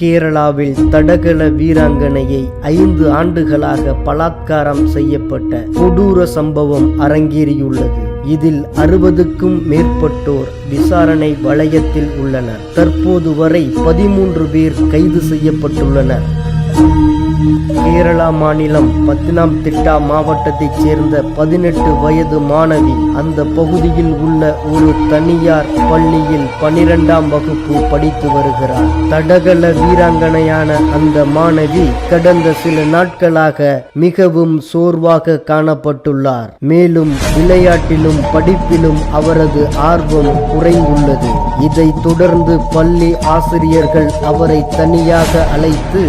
கேரளாவில் தடகள வீராங்கனையை ஐந்து ஆண்டுகளாக பலாத்காரம் செய்யப்பட்ட கொடூர சம்பவம் அரங்கேறியுள்ளது. இதில் அறுபதுக்கும் மேற்பட்டோர் விசாரணை வளையத்தில் உள்ளனர். தற்போது வரை பதிமூன்று பேர் கைது செய்யப்பட்டுள்ளனர். கேரளா மாநிலம் பத்தினாம்திட்டா மாவட்டத்தைச் சேர்ந்த பதினெட்டு வயது மாணவி. அந்த பகுதியில் உள்ள ஒரு தனியார் பள்ளியில் பனிரெண்டாம் வகுப்பு படித்து வருகிறார். தடகள வீராங்கனையான அந்த மாணவி கடந்த சில நாட்களாக மிகவும் சோர்வாக காணப்பட்டுள்ளார். மேலும் விளையாட்டிலும் படிப்பிலும் அவரது ஆர்வம் குறைந்துள்ளது. இதைத் தொடர்ந்து பள்ளி ஆசிரியர்கள் அவரை தனியாக அழைத்து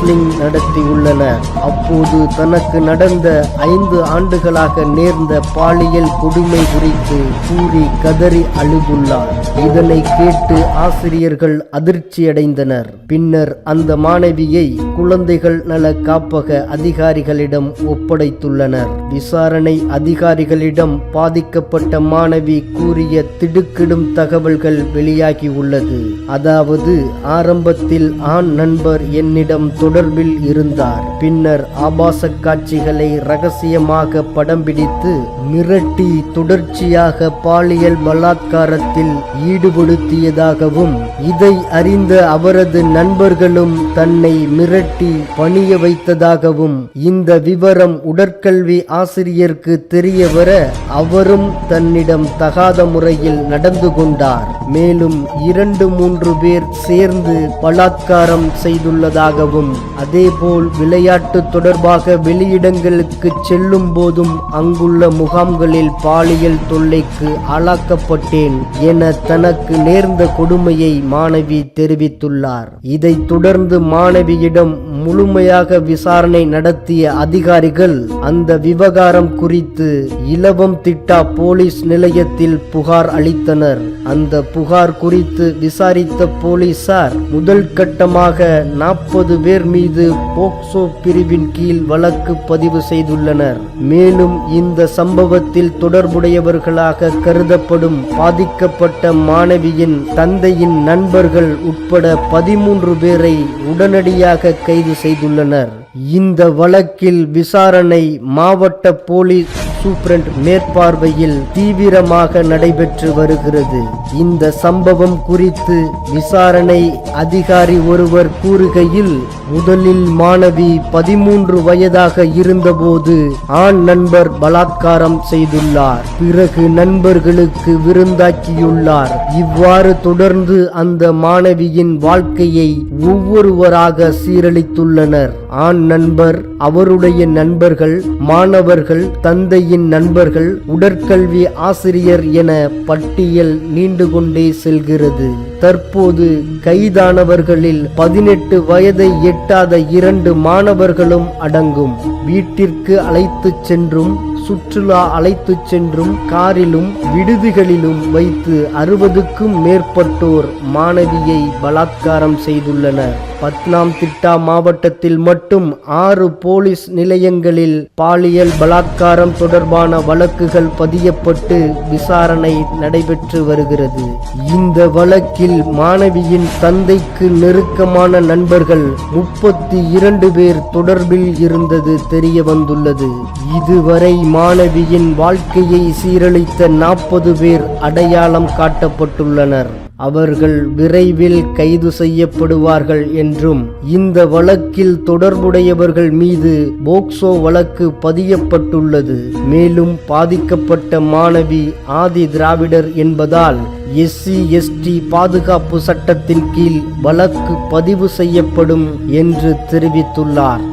கவுன்சிலிங் நடத்தியுள்ளனர் அப்போது தனக்கு நடந்த ஐந்து ஆண்டுகளாக நேர்ந்த பாலியல் கொடுமை குறித்து கூறி கதறி அழுதுள்ளார். இதனை கேட்டு ஆசிரியர்கள் அதிர்ச்சியடைந்தனர் பின்னர் அந்த மாணவியை குழந்தைகள் நல காப்பக அதிகாரிகளிடம் ஒப்படைத்துள்ளனர். விசாரணை அதிகாரிகளிடம் பாதிக்கப்பட்ட மாணவி கூறிய திடுக்கிடும் தகவல்கள் வெளியாகியுள்ளது அதாவது ஆரம்பத்தில் ஆண் நண்பர் என்னிடம் தொடர்பில் இருந்தார். பின்னர் ஆபாச காட்சிகளை ரகசியமாக படம் பிடித்து மிரட்டி தொடர்ச்சியாக பாலியல் பலாத்காரத்தில் ஈடுபடுத்தியதாகவும் இதை அறிந்த அவரது நண்பர்களும் தன்னை மிரட்டி பணிய வைத்ததாகவும் இந்த விவரம் உடற்கல்வி ஆசிரியருக்கு தெரிய வர அவரும் தன்னிடம் தகாத முறையில் நடந்து கொண்டார். மேலும் இரண்டு மூன்று பேர் சேர்ந்து பலாத்காரம் செய்துள்ளதாகவும் அதேபோல் விளையாட்டு தொடர்பாக வெளியிடங்களுக்கு செல்லும் போதும் அங்குள்ள முகாம்களில் பாலியல் தொல்லைக்கு ஆளாக்கப்பட்டேன் என தனக்கு நேர்ந்த கொடுமையை மாணவி தெரிவித்துள்ளார். இதைத் தொடர்ந்து மாணவியிடம் முழுமையாக விசாரணை நடத்திய அதிகாரிகள் அந்த விவகாரம் குறித்து இலவம் திட்டா போலீஸ் நிலையத்தில் புகார் அளித்தனர். அந்த புகார் குறித்து விசாரித்த போலீசார் முதல் கட்டமாக நாற்பது பேர் மீது போக்சோ பிரிவின் கீழ் வழக்கு பதிவு செய்துள்ளனர். மேலும் இந்த சம்பவத்தில் தொடர்புடையவர்களாக கருதப்படும் பாதிக்கப்பட்ட மாணவியின் தந்தையின் நண்பர்கள் உட்பட பதிமூன்று பேரை உடனடியாக கைது செய்துள்ளனர். இந்த வழக்கில் விசாரணை மாவட்ட போலீஸ் சூப்ரண்ட் மேற்பார்வையில் தீவிரமாக நடைபெற்று வருகிறது. இந்த சம்பவம் குறித்து விசாரணை அதிகாரி ஒருவர் கூறுகையில் முதலில் மாணவி பதிமூன்று வயதாக இருந்தபோது ஆண் நண்பர் பலாத்காரம் செய்துள்ளார். பிறகு நண்பர்களுக்கு விருந்தாக்கியுள்ளார். இவ்வாறு தொடர்ந்து அந்த மாணவியின் வாழ்க்கையை ஒவ்வொருவராக சீரழித்துள்ளனர். ஆண் நண்பர் அவருடைய நண்பர்கள் மாணவர்கள் தந்தையின் நண்பர்கள் உடற்கல்வி ஆசிரியர் என பட்டியல் நீண்டு கொண்டே செல்கிறது. தற்போது கைதானவர்களில் பதினெட்டு வயதை எட்டாத இரண்டு மாணவர்களும் அடங்கும். வீட்டிற்கு அழைத்துச் சென்றும் சுற்றுலா அழைத்துச் சென்றும் காரிலும் விடுதிகளிலும் வைத்து அறுபதுக்கும் மேற்பட்டோர் மாணவியை பலாத்காரம் செய்துள்ளனர். பத்னாம் திட்டா மாவட்டத்தில் மட்டும் ஆறு போலீஸ் நிலையங்களில் பாலியல் பலாத்காரம் தொடர்பான வழக்குகள் பதியப்பட்டு விசாரணை நடைபெற்று வருகிறது. இந்த வழக்கில் மாணவியின் தந்தைக்கு நெருக்கமான நண்பர்கள் முப்பத்தி இரண்டு பேர் தொடர்பில் இருந்தது தெரிய வந்துள்ளது இதுவரை மாணவியின் வாழ்க்கையை சீரழித்த நாற்பது பேர் அடையாளம் காட்டப்பட்டுள்ளனர். அவர்கள் விரைவில் கைது செய்யப்படுவார்கள் என்றும் இந்த வழக்கில் தொடர்புடையவர்கள் மீது போக்சோ வழக்கு பதியப்பட்டுள்ளது. மேலும் பாதிக்கப்பட்ட மாணவி ஆதி திராவிடர் என்பதால் எஸ்சி எஸ்டி பாதுகாப்பு சட்டத்தின் கீழ் வழக்கு பதிவு செய்யப்படும் என்று தெரிவித்துள்ளார்.